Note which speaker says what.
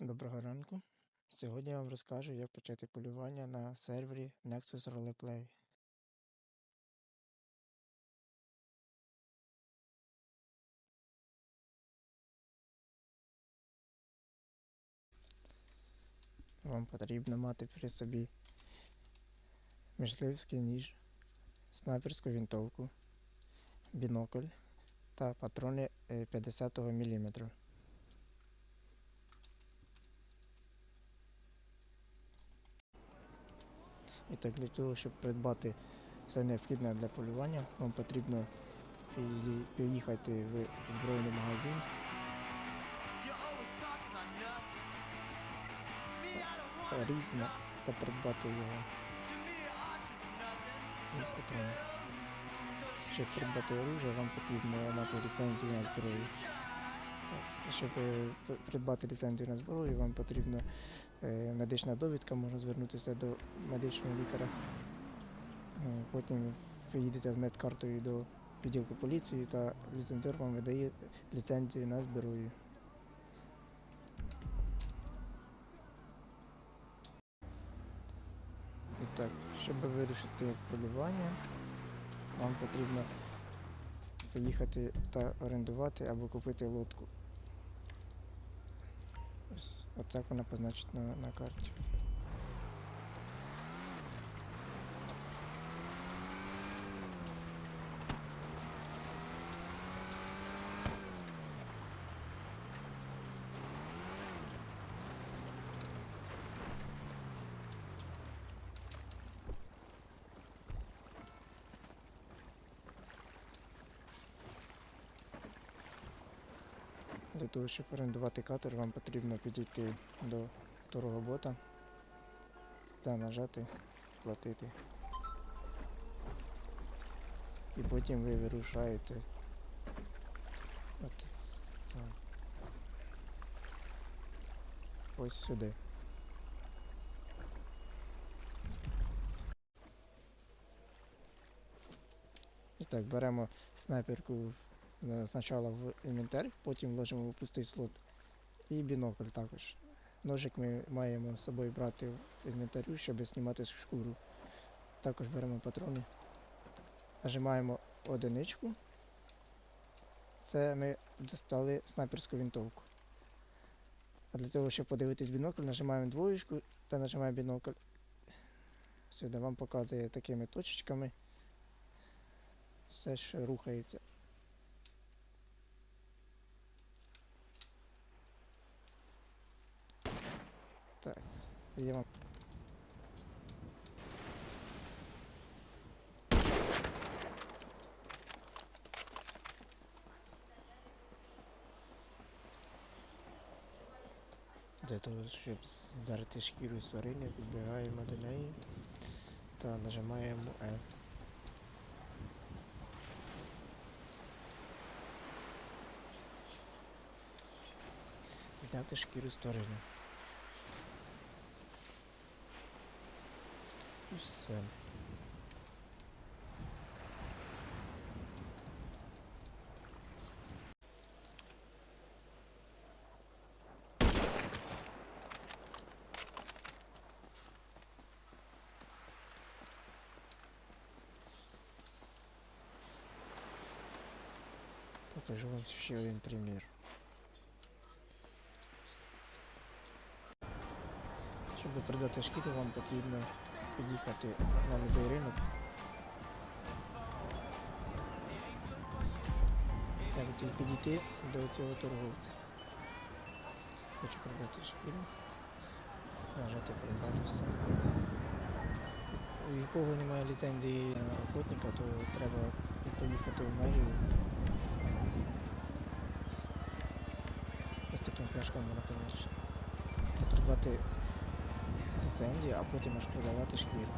Speaker 1: Доброго ранку. Сьогодні я вам розкажу, як почати полювання на сервері Nexus Roleplay. Вам потрібно мати при собі мисливський ніж, снайперську винтовку, бінокль та патрони е, 50 мм. І так для того, щоб придбати все необхідне для полювання, вам потрібно приїхати в збройний магазин, різне та придбати його. Щоб придбати оружие, вам потрібно мати ліцензію на зброю. Щоб е, придбати ліцензію на зброю, вам потрібна е, медична довідка, можна звернутися до медичного лікаря. Е, Потім ви їдете з медкартою до відділку поліції та ліцензіор вам видає ліцензію на зброю. І так, щоб вирішити полювання, вам потрібно поїхати та орендувати або купити лодку. Ось отак вона на, на карті. Для того, щоб орендувати катер, вам потрібно підійти до второго бота та нажати платити. І потім ви вирушаєте. От, так. Ось сюди. І так, беремо снайперку е, спочатку в інвентар, потім вложимо в пустий слот. І бінокль також. Ножик ми маємо з собою брати в інвентарю, щоб знімати шкуру. Також беремо патрони. Нажимаємо одиничку. Це ми достали снайперську винтовку. А для того, щоб подивитись бінокль, нажимаємо двоєчку та нажимаємо бінокль. Сюди вам показує такими точечками. Все ж рухається. Так, вам. Для того, щоб здарити шкіру з тварини, підбігаємо до неї та нажимаємо E. Зняти шкіру з тварини. І все. Покажу вам ще один примір. Щоб продати шкіру, вам потрібно під'їхати на любий ринок. Так, тільки підійти до цього торговця. Хочу продати шкіру. Нажати продати все. У якого немає ліцензії охотника, то треба поїхати в мерію. Ось таким фляшком вона поміж. Придбати ліцензію, а потім аж продавати шкіру.